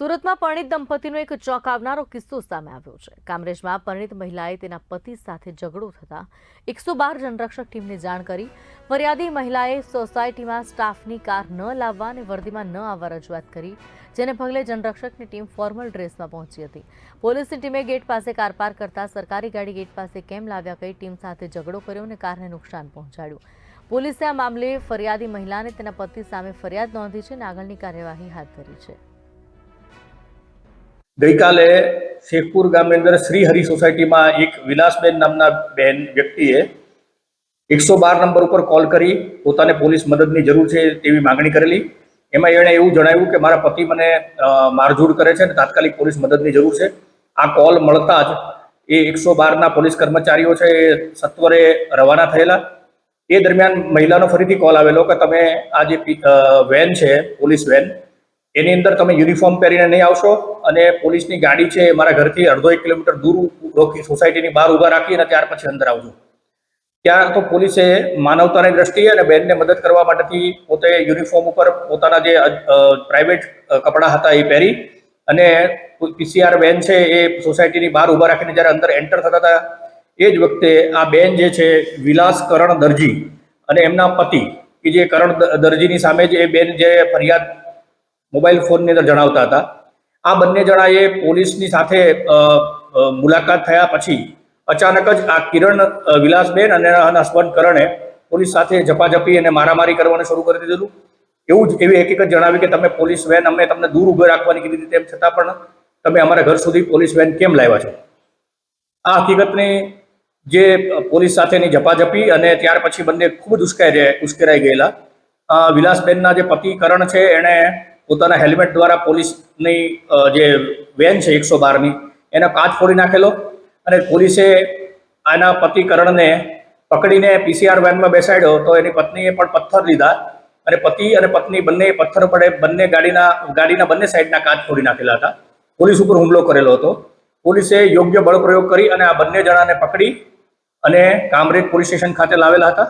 સુરતમાં પરિણીત દંપતીનો એક ચોંકાવનારો કિસ્સો સામે આવ્યો છે. કામરેજમાં પરિણીત મહિલાએ તેના પતિ સાથે ઝઘડો થતાં એકસો બાર જનરક્ષક ટીમને જાણ કરી. ફરિયાદી મહિલાએ સોસાયટીમાં સ્ટાફની કાર ન લાવવા અને વર્દીમાં ન આવવા રજૂઆત કરી, જેને પગલે જનરક્ષકની ટીમ ફોર્મલ ડ્રેસમાં પહોંચી હતી. પોલીસની ટીમે ગેટ પાસે કાર પાર્ક કરતા સરકારી ગાડી ગેટ પાસે કેમ લાવ્યા કહી ટીમ સાથે ઝઘડો કર્યો અને કારને નુકસાન પહોંચાડ્યું. પોલીસે આ મામલે ફરિયાદી મહિલાને તેના પતિ સામે ફરિયાદ નોંધી છે અને આગળની કાર્યવાહી હાથ ધરી છે. ગઈકાલે શેખપુર ગામની અંદર શ્રી હરિ સોસાયટીમાં એક વિલાસબેન નામના બેન વ્યક્તિએ એકસો બાર નંબર ઉપર કોલ કરી, પોતાને પોલીસ મદદની જરૂર છે તેવી માંગણી કરેલી. એમાં એણે એવું જણાવ્યું કે મારા પતિ મને મારઝૂડ કરે છે અને તાત્કાલિક પોલીસ મદદની જરૂર છે. આ કોલ મળતા જ એ એકસો બારના પોલીસ કર્મચારીઓ છે એ સત્વરે રવાના થયેલા. એ દરમિયાન મહિલાનો ફરીથી કોલ આવેલો કે તમે આ જે વેન છે, પોલીસ વેન, એની અંદર તમે યુનિફોર્મ પહેરીને નહીં આવશો. અને પોલીસની ગાડી છે મારા ઘરથી અડધો એક કિલોમીટર દૂર રોકી સોસાયટીની બહાર ઊભા રાખી અને ત્યાર પછી અંદર આવજો. ત્યાં તો પોલીસે માનવતાની દ્રષ્ટિએ અને બેનને મદદ કરવા માટેથી પોતે યુનિફોર્મ ઉપર પોતાના જે પ્રાઇવેટ કપડાં હતા એ પહેરી અને પીસીઆર બેન છે એ સોસાયટીની બહાર ઊભા રાખીને જ્યારે અંદર એન્ટર થતા હતા, એ જ વખતે આ બેન જે છે વિલાસ કરણ દરજી અને એમના પતિ, કે જે કરણ દરજીની સામે જે બેન જે ફરિયાદ મોબાઈલ ફોનની અંદર જણાવતા હતા આ બંને જણાએ પોલીસની સાથે મુલાકાત થયા પછી અચાનક જ આ કિરણ વિલાસબેન અને હસબન્ડ કરણે પોલીસ સાથે ઝપાઝપી અને મારામારી કરવાનું શરૂ કરી દીધું. એવું જ, એવી હકીકત જણાવી કે તમે પોલીસ વેન, અમે તમને દૂર ઊભો રાખવાની કીધી તેમ છતાં પણ તમે અમારા ઘર સુધી પોલીસ વેન કેમ લાવ્યા છો? આ હકીકતની જે પોલીસ સાથેની ઝપાઝપી અને ત્યાર પછી બંને ખૂબ જ ઉશ્કેરાઈ ઉશ્કેરાઈ ગયેલા. વિલાસબેનના જે પતિ કરણ છે, એણે પોતાના હેલ્મેટ દ્વારા પોલીસની જે વેન છે એકસો બારની, એનો કાચ ફોડી નાખેલો અને પોલીસે આના પતિ કરણને પકડીને પીસીઆર વેનમાં બેસાડ્યો તો એની પત્નીએ પણ પથ્થર લીધા અને પતિ અને પત્ની બંને પથ્થર પડે, બંને ગાડીના ગાડીના બંને સાઈડના કાચ ફોડી નાખેલા હતા. પોલીસ ઉપર હુમલો કરેલો હતો. પોલીસે યોગ્ય બળપ્રયોગ કરી અને આ બંને જણાને પકડી અને કામરેજ પોલીસ સ્ટેશન ખાતે લાવેલા હતા.